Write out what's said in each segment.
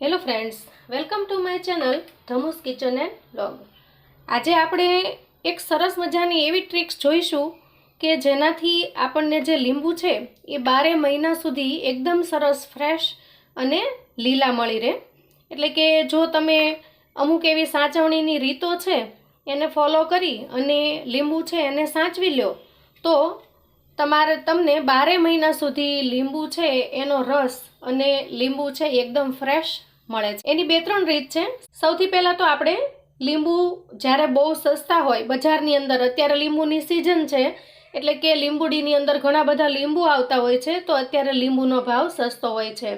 Hello friends welcome to my channel ધમુસ kitchen and blog આજે આપણે એક સરસ મજાની એવી ટ્રિક્સ જોઈશું કે જેનાથી આપણને જે લીંબુ છે, એ બારે મહિના સુધી એકદમ સરસ ફ્રેશ અને લીલા મળી રહે. એટલે કે જો તમે અમુક એવી સાચવણીની રીતો છે, એને ફોલો કરી અને લીંબુ છે એને સાચવી લો તો તમારે તમને બારે મહિના સુધી લીંબુ છે, એનો રસ અને લીંબુ છે એકદમ ફ્રેશ મળે છે. એની બે ત્રણ રીત છે. સૌથી પહેલાં તો આપણે લીંબુ જ્યારે બહુ સસ્તા હોય બજારની અંદર, અત્યારે લીંબુની સિઝન છે, એટલે કે લીંબુડીની અંદર ઘણા બધા લીંબુ આવતા હોય છે, તો અત્યારે લીંબુનો ભાવ સસ્તો હોય છે.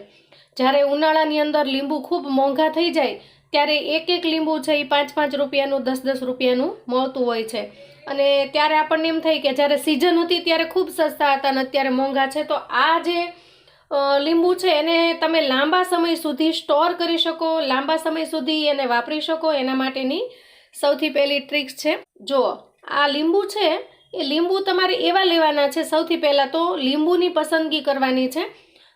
જ્યારે ઉનાળાની અંદર લીંબુ ખૂબ મોંઘા થઈ જાય, ત્યારે એક એક લીંબુ છે એ પાંચ પાંચ રૂપિયાનું, દસ દસ રૂપિયાનું મળતું હોય છે. અને ત્યારે આપણને એમ થાય કે જ્યારે સિઝન હતી ત્યારે ખૂબ સસ્તા હતા અને અત્યારે મોંઘા છે, તો આ જે લીંબુ છે એને તમે લાંબા સમય સુધી સ્ટોર કરી શકો, લાંબા સમય સુધી એને વાપરી શકો. એના માટેની સૌથી પહેલી ટ્રિક્સ છે. જુઓ, આ લીંબુ છે, એ લીંબુ તમારે એવા લેવાના છે. સૌથી પહેલાં તો લીંબુની પસંદગી કરવાની છે.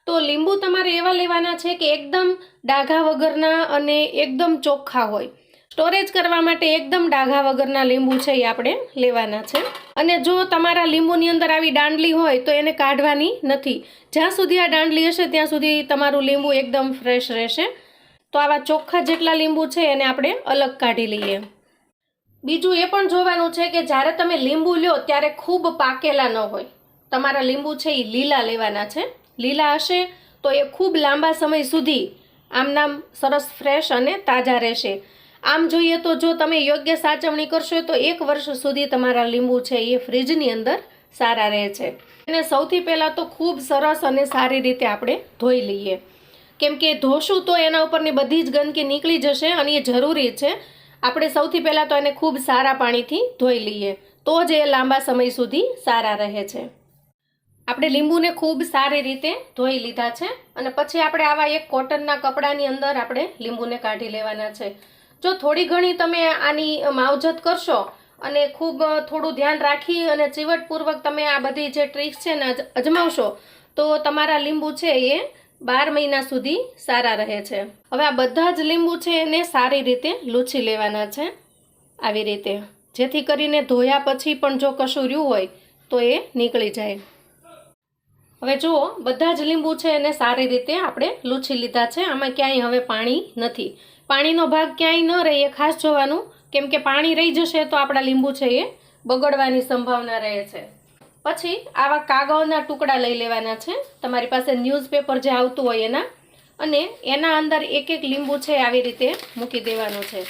તો લીંબુ તમારે એવા લેવાના છે કે એકદમ ડાઘા વગરના અને એકદમ ચોખ્ખા હોય. સ્ટોરેજ કરવા માટે એકદમ ડાઘા વગરના લીંબુ છે એ આપણે લેવાના છે. અને જો તમારા લીંબુની અંદર આવી દાંડલી હોય તો એને કાઢવાની નથી. જ્યાં સુધી આ દાંડલી હશે ત્યાં સુધી તમારું લીંબુ એકદમ ફ્રેશ રહેશે. તો આવા ચોખ્ખા જેટલા લીંબુ છે એને આપણે અલગ કાઢી લઈએ. બીજું એ પણ જોવાનું છે કે જ્યારે તમે લીંબુ લ્યો ત્યારે ખૂબ પાકેલા ન હોય. તમારા લીંબુ છે એ લીલા લેવાના છે. લીલા હશે તો એ ખૂબ લાંબા સમય સુધી આમનામ સરસ ફ્રેશ અને તાજા રહેશે. આમ જોઈએ તો જો તમે યોગ્ય સાચવણી કરશો તો એક વર્ષ સુધી તમારા લીંબુ છે એ ફ્રીજની અંદર સારા રહે છે. અને સૌથી પહેલાં તો ખૂબ સરસ અને સારી રીતે આપણે ધોઈ લઈએ. કેમ કે ધોશું તો એના ઉપરની બધી જ ગંદકી નીકળી જશે અને એ જરૂરી છે. આપણે સૌથી પહેલાં તો એને ખૂબ સારા પાણીથી ધોઈ લઈએ. તો જ એ લાંબા સમય સુધી સારા રહે છે. આપણે લીંબુને ખૂબ સારી રીતે ધોઈ લીધા છે અને પછી આપણે આવા એક કોટનના કપડાની અંદર આપણે લીંબુને કાઢી લેવાના છે. જો થોડી ઘણી તમે આની માવજત કરશો અને ખૂબ થોડું ધ્યાન રાખી અને ચીવટપૂર્વક તમે આ બધી જે ટ્રિક્સ છે ને અજમાવશો, તો તમારા લીંબુ છે એ બાર મહિના સુધી સારા રહે છે. હવે આ બધા જ લીંબુ છે એને સારી રીતે લૂછી લેવાના છે આવી રીતે. જેથી કરીને ધોયા પછી પણ જો કશું રહ્યું હોય, તો એ નીકળી જાય. હવે જુઓ, બધા જ લીંબુ છે એને સારી રીતે આપણે લૂછી લીધા છે. આમાં ક્યાંય હવે પાણી નથી. પાણીનો ભાગ ક્યાંય ન રહે એ ખાસ જોવાનું. કેમ કે પાણી રહી જશે તો આપણા લીંબુ છે એ બગડવાની સંભાવના રહે છે. પછી આવા કાગળના ટુકડા લઈ લેવાના છે. તમારી પાસે ન્યૂઝપેપર જે આવતું હોય એના. અને એના અંદર એક એક લીંબુ છે આવી રીતે મૂકી દેવાનું છે.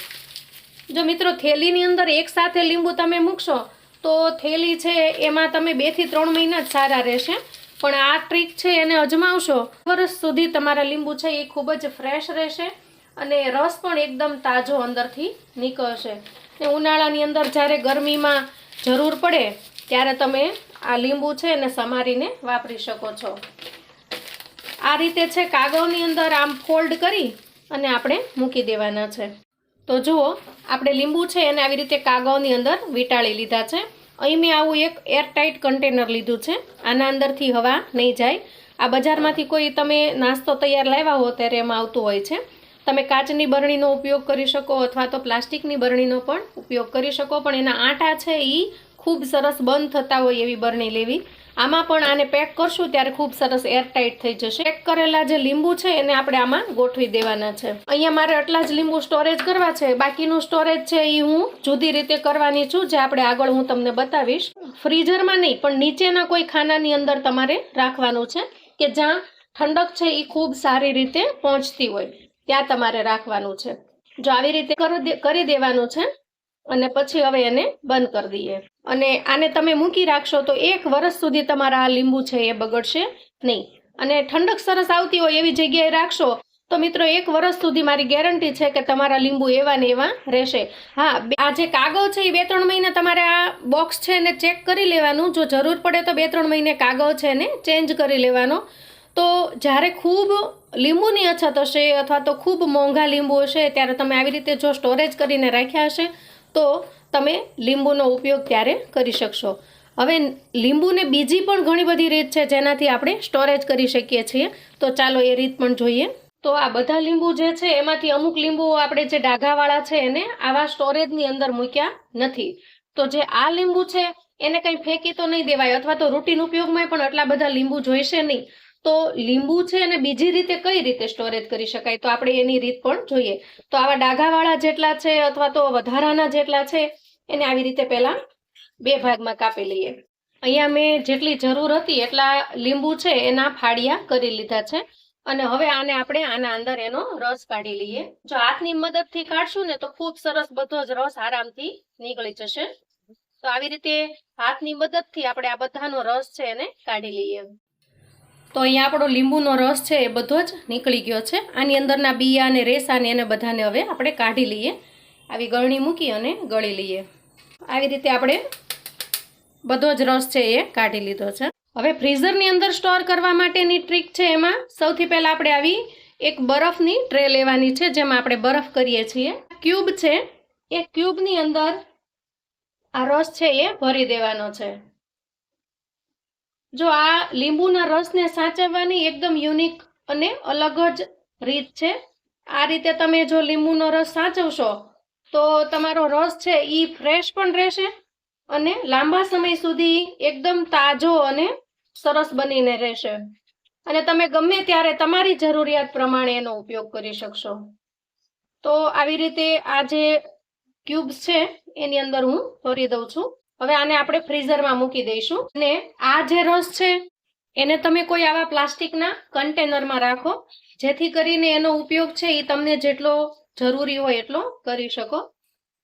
જો મિત્રો, થેલીની અંદર એક સાથે લીંબુ તમે મૂકશો, તો થેલી છે એમાં તમે બેથી ત્રણ મહિના જ સારા રહેશે. પણ આ ટ્રીક છે એને અજમાવશો. વર્ષ સુધી તમારા લીંબુ છે એ ખૂબ જ ફ્રેશ રહેશે અને રસ પણ એકદમ તાજો અંદરથી નીકળશે. ને ઉનાળાની અંદર જ્યારે ગરમીમાં જરૂર પડે, ત્યારે તમે આ લીંબુ છે એને સમારીને વાપરી શકો છો. આ રીતે છે કાગળની અંદર આમ ફોલ્ડ કરી અને આપણે મૂકી દેવાના છે. તો જુઓ, આપણે લીંબુ છે એને આવી રીતે કાગળની અંદર વીંટાળી લીધા છે. અહીં મેં આવું એક એરટાઇટ કન્ટેનર લીધું છે. આના અંદરથી હવા નહીં જાય. આ બજારમાંથી કોઈ તમે નાસ્તો તૈયાર લાવ્યા હો ત્યારે એમાં આવતું હોય છે. તમે કાચની બરણીનો ઉપયોગ કરી શકો અથવા તો પ્લાસ્ટિકની બરણીનો પણ ઉપયોગ કરી શકો, પણ એના આટા છે એ ખૂબ સરસ બંધ થતા હોય એવી બરણી લેવી. આમાં પણ આને પેક કરશું ત્યારે ખૂબ સરસ એરટાઈટ થઈ જશે. પેક કરેલા જે લીંબુ છે એને આપણે આમાં ગોઠવી દેવાના છે. અહીંયા મારે આટલા જ લીંબુ સ્ટોરેજ કરવા છે. બાકીનું સ્ટોરેજ છે એ હું જુદી રીતે કરવાની છું, જે આપણે આગળ હું તમને બતાવીશ. ફ્રીઝરમાં નહીં, પણ નીચેના કોઈ ખાનાની અંદર તમારે રાખવાનું છે કે જ્યાં ઠંડક છે એ ખૂબ સારી રીતે પહોંચતી હોય. ત્યાં તમારે રાખવાનું છે. જો આવી રીતે કરી દેવાનું છે અને પછી હવે એને બંધ કરી દઈએ. અને આને તમે મૂકી રાખશો તો એક વર્ષ સુધી તમારા આ લીંબુ છે એ બગડશે નહીં. અને ઠંડક સરસ આવતી હોય એવી જગ્યાએ રાખશો તો મિત્રો એક વર્ષ સુધી મારી ગેરંટી છે કે તમારા લીંબુ એવા ને એવા રહેશે. હા આ જે કાગળ છે એ બે ત્રણ મહિના તમારે આ બોક્સ છે એને ચેક કરી લેવાનું. જો જરૂર પડે તો બે ત્રણ મહિને કાગળ છે એને ચેન્જ કરી લેવાનો. તો જ્યારે ખૂબ લીંબુની અછત હશે અથવા તો ખૂબ મોંઘા લીંબુ હશે, ત્યારે તમે આવી રીતે જો સ્ટોરેજ કરીને રાખ્યા હશે તો તમે લીંબુનો ઉપયોગ ત્યારે કરી શકશો? હવે લીંબુને બીજી પણ ઘણી બધી રીત છે જેનાથી આપણે સ્ટોરેજ કરી શકીએ છીએ. તો ચાલો એ રીત પણ જોઈએ. તો આ બધા લીંબુ જે છે એમાંથી અમુક લીંબુઓ આપણે જે ડાઘાવાળા છે એને આવા સ્ટોરેજની અંદર મૂક્યા નથી. તો જે આ લીંબુ છે એને કંઈ ફેંકી તો નહીં દેવાય અથવા તો રૂટીન ઉપયોગમાં પણ આટલા બધા લીંબુ જોઈશે નહીં. તો લીંબુ છે એને બીજી રીતે કઈ રીતે સ્ટોરેજ કરી શકાય? તો આપણે એની રીત પણ જોઈએ. તો આવા ડાઘાવાળા જેટલા છે અથવા તો વધારાના જેટલા છે, એને આવી રીતે પહેલા બે ભાગમાં કાપી લઈએ. અહીંયા મેં જેટલી જરૂર હતી એટલા લીંબુ છે એના ફાડિયા કરી લીધા છે. અને હવે આને આપણે આના અંદર એનો રસ કાઢી લઈએ. જો હાથની મદદથી કાઢશું ને તો ખૂબ સરસ બધો જ રસ આરામથી નીકળી જશે. તો આવી રીતે હાથની મદદથી આપણે આ બધાનો રસ છે એને કાઢી લઈએ. તો અહીંયા આપણો લીંબુનો રસ છે એ બધો જ નીકળી ગયો છે. આની અંદરના બિયા અને રેસાને એને બધાને હવે આપણે કાઢી લઈએ. આવી ગળણી મૂકી અને ગળી લઈએ. આવી રીતે આપણે બધો જ રસ છે એ કાઢી લીધો છે. હવે ફ્રીઝરની અંદર સ્ટોર કરવા માટેની ટ્રીક છે એમાં સૌથી પહેલાં આપણે આવી એક બરફની ટ્રે લેવાની છે, જેમાં આપણે બરફ કરીએ છીએ. ક્યુબ છે, એ ક્યુબની અંદર આ રસ છે એ ભરી દેવાનો છે. જો આ લીંબુના રસને સાચવવાની એકદમ યુનિક અને અલગ જ રીત છે. આ રીતે તમે જો લીંબુનો રસ સાચવશો, તો તમારો રસ છે એ ફ્રેશ પણ રહેશે અને લાંબા સમય સુધી એકદમ તાજો અને સરસ બનીને રહેશે. અને તમે ગમે ત્યારે તમારી જરૂરિયાત પ્રમાણે એનો ઉપયોગ કરી શકશો. તો આવી રીતે આ જે ક્યુબ્સ છે, એની અંદર હું ભરી દઉં છું. હવે આને આપણે ફ્રીઝરમાં મૂકી દઈશું. અને આ જે રસ છે, એને તમે કોઈ આવા પ્લાસ્ટિકના કન્ટેનરમાં રાખો, જેથી કરીને એનો ઉપયોગ છે એ તમને જેટલો જરૂરી હોય એટલો કરી શકો.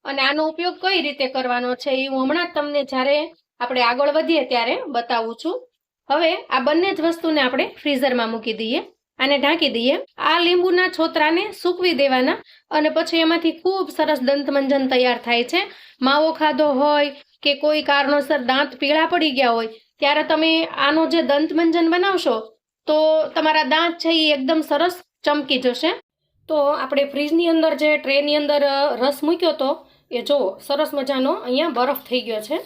અને આનો ઉપયોગ કઈ રીતે કરવાનો છે એ હું હમણાં જ તમને જ્યારે આપણે આગળ વધીએ ત્યારે બતાવું છું. હવે આ બંને જ વસ્તુને આપણે ફ્રીઝરમાં મૂકી દઈએ આને ઢાંકી દઈએ. આ લીંબુના છોતરાને સૂકવી દેવાના અને પછી એમાંથી ખૂબ સરસ દંતમંજન તૈયાર થાય છે. માવો ખાધો હોય કે કોઈ કારણોસર દાંત પીળા પડી ગયા હોય, ત્યારે તમે આનો જે દંતમંજન બનાવશો, તો તમારા દાંત છે એ એકદમ સરસ ચમકી જશે. તો આપણે ફ્રીજની અંદર જે ટ્રેની અંદર રસ મૂક્યો તો, એ જુઓ સરસ મજાનો અહીંયા બરફ થઈ ગયો છે.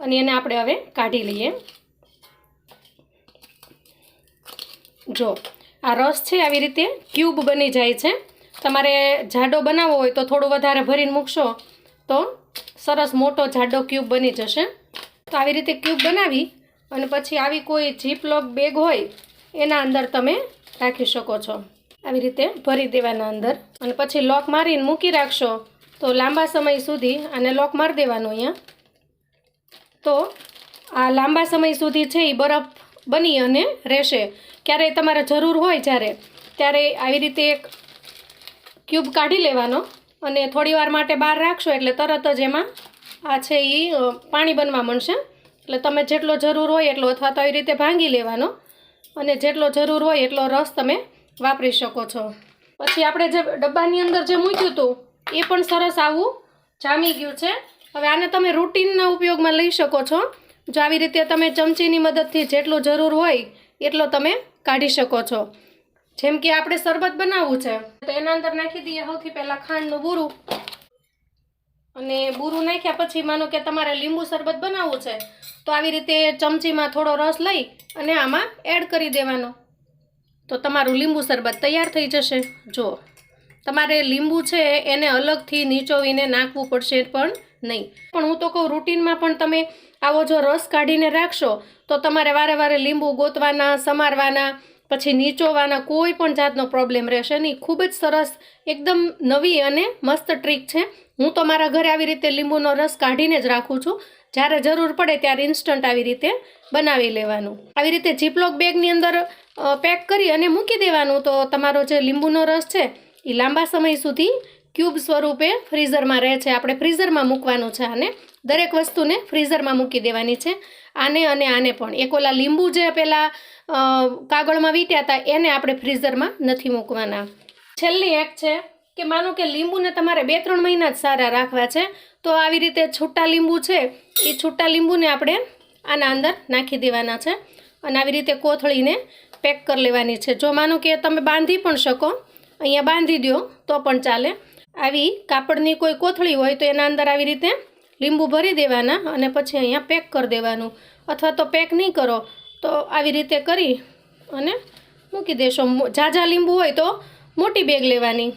અને એને આપણે હવે કાઢી લઈએ. જો, આ રસ છે આવી રીતે ક્યુબ બની જાય છે. તમારે જાડો બનાવવો હોય તો થોડું વધારે ભરીને મૂકશો. તો સરસ મોટો જાડો ક્યુબ બની જશે. તો આવી રીતે ક્યુબ બનાવી અને પછી આવી કોઈ જીપલોક બેગ હોય, એના અંદર તમે રાખી શકો છો. આવી રીતે ભરી દેવાના અંદર. અને પછી લોક મારીને મૂકી રાખશો તો લાંબા સમય સુધી આને લોક મારી દેવાનો અહીંયા. તો આ લાંબા સમય સુધી છે એ બરફ બની અને રહેશે. ક્યારેય તમારે જરૂર હોય જ્યારે, ત્યારે આવી રીતે એક ક્યુબ કાઢી લેવાનો. અને થોડી વાર માટે બહાર રાખશો એટલે તરત જ એમાં આ છે એ પાણી બનવા માંડશે. એટલે તમે જેટલો જરૂર હોય એટલો અથવા તો એ રીતે ભાંગી લેવાનો. અને જેટલો જરૂર હોય એટલો રસ તમે વાપરી શકો છો. પછી આપણે જે ડબ્બાની અંદર જે મૂક્યું હતું, એ પણ સરસ આવું જામી ગયું છે. હવે આને તમે રૂટીનના ઉપયોગમાં લઈ શકો છો. જો આવી રીતે તમે ચમચીની મદદથી જેટલો જરૂર હોય, એટલો તમે કાઢી શકો છો. જેમ કે આપણે શરબત બનાવવું છે. તો એના અંદર નાખી દઈએ સૌથી પહેલાં ખાંડનું બૂરું. અને બૂરું નાખ્યા પછી માનો કે તમારે લીંબુ શરબત બનાવવું છે, તો આવી રીતે ચમચીમાં થોડો રસ લઈ અને આમાં એડ કરી દેવાનો. તો તમારું લીંબુ શરબત તૈયાર થઈ જશે. જો, તમારે લીંબુ છે એને અલગથી નીચોવીને નાખવું પડશે પણ નહીં. પણ હું તો કહું, રૂટીનમાં પણ તમે આવો જો રસ કાઢીને રાખશો, તો તમારે વારે વારે લીંબુ ગોતવાના, સમારવાના પછી નીચોવાના કોઈ પણ જાતનો પ્રોબ્લેમ રહેશે નહીં. ખૂબ જ સરસ, એકદમ નવી અને મસ્ત ટ્રીક છે. હું તો મારા ઘરે આવી રીતે લીંબુનો રસ કાઢીને જ રાખું છું. જ્યારે જરૂર પડે ત્યારે ઇન્સ્ટન્ટ આવી રીતે બનાવી લેવાનું. આવી રીતે જીપલોક બેગની અંદર પેક કરી અને મૂકી દેવાનું. તો તમારો જે લીંબુનો રસ છે, એ લાંબા સમય સુધી ક્યુબ સ્વરૂપે ફ્રીઝરમાં રહે છે. આપણે ફ્રીઝરમાં મૂકવાનું છે અને દરેક વસ્તુને ફ્રીઝરમાં મૂકી દેવાની છે. આને અને આને પણ. એક ઓલા લીંબુ જે પહેલાં કાગળમાં વીટ્યા હતા એને આપણે ફ્રીઝરમાં નથી મૂકવાના. છેલ્લી એક છે કે માનો કે લીંબુને તમારે બે ત્રણ મહિના જ સારા રાખવા છે, તો આવી રીતે છૂટા લીંબુ છે, એ છૂટા લીંબુને આપણે આના અંદર નાખી દેવાના છે અને આવી રીતે કોથળીને પેક કરી લેવાની છે. જો માનો કે તમે બાંધી પણ શકો, અહીંયા બાંધી દો તો પણ ચાલે. આવી કાપડની કોઈ કોથળી હોય તો એના અંદર આવી રીતે લીંબુ ભરી દેવાના અને પછી અહીંયા પેક કરી દેવાનું. અથવા તો પેક નહીં કરો, તો આવી રીતે કરી અને મૂકી દેશો. ઝાઝા લીંબુ હોય તો મોટી બેગ લેવાની.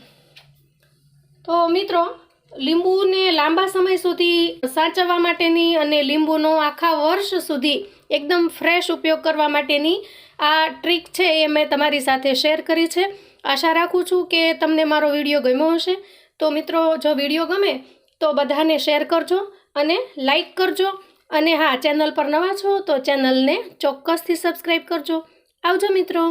તો મિત્રો, લીંબુને લાંબા સમય સુધી સાચવવા માટેની અને લીંબુનો આખા વર્ષ સુધી એકદમ ફ્રેશ ઉપયોગ કરવા માટેની આ ટ્રીક છે એ મેં તમારી સાથે શેર કરી છે. આશા રાખું છું કે તમને મારો વીડિયો ગમ્યો હશે. તો મિત્રો, જો વીડિયો ગમે તો બધાને શેર કરજો અને લાઈક કરજો. અને હા, ચેનલ પર નવા છો તો ચેનલને ચોક્કસથી સબસ્ક્રાઈબ કરજો. આવજો મિત્રો.